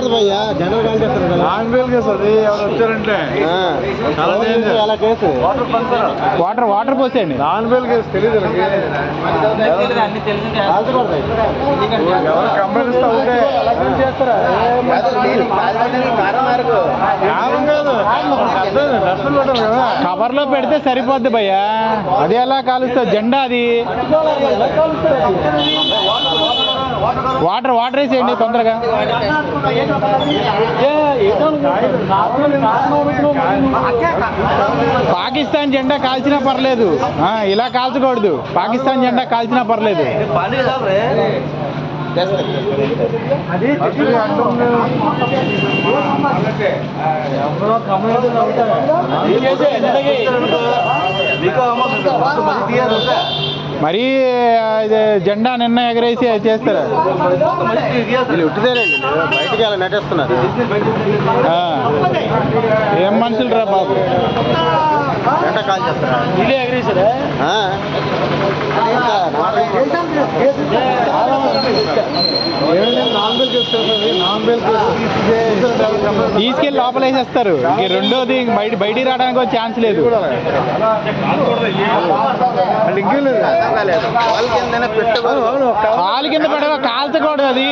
భయ్యా. కదా. వచ్చారంటే. కేసు వాటర్ వాటర్ పోసేయండి. నాన్ కేసు తెలియదు కవర్లో పెడితే సరిపోద్ది భయ్యా. అది ఎలా కాలుస్తావు? జెండా అది. వాటర్ వాటర్ వేసేయండి తొందరగా. పాకిస్తాన్ జెండా కాల్చినా పర్లేదు. ఆ, ఇలా కాల్చకూడదు. పాకిస్తాన్ జెండా కాల్చినా పర్లేదు. అంటుంది మరి జెండా నిన్న ఎగరేసి అది చేస్తారు. బయటికి అలా నటిస్తున్నారు. ఆ. ఏం మనుషులు రా బాబు. ఎండ కాల్చేస్తారా ఇదే ఎగరేసారా ఆ. తీసుకెళ్ళి లోపల వేసేస్తారు ఇంక రెండోది బయట బయటికి రావడానికి ఛాన్స్ లేదు. కాలు కింద పడవ కాల్చకూడదు అది.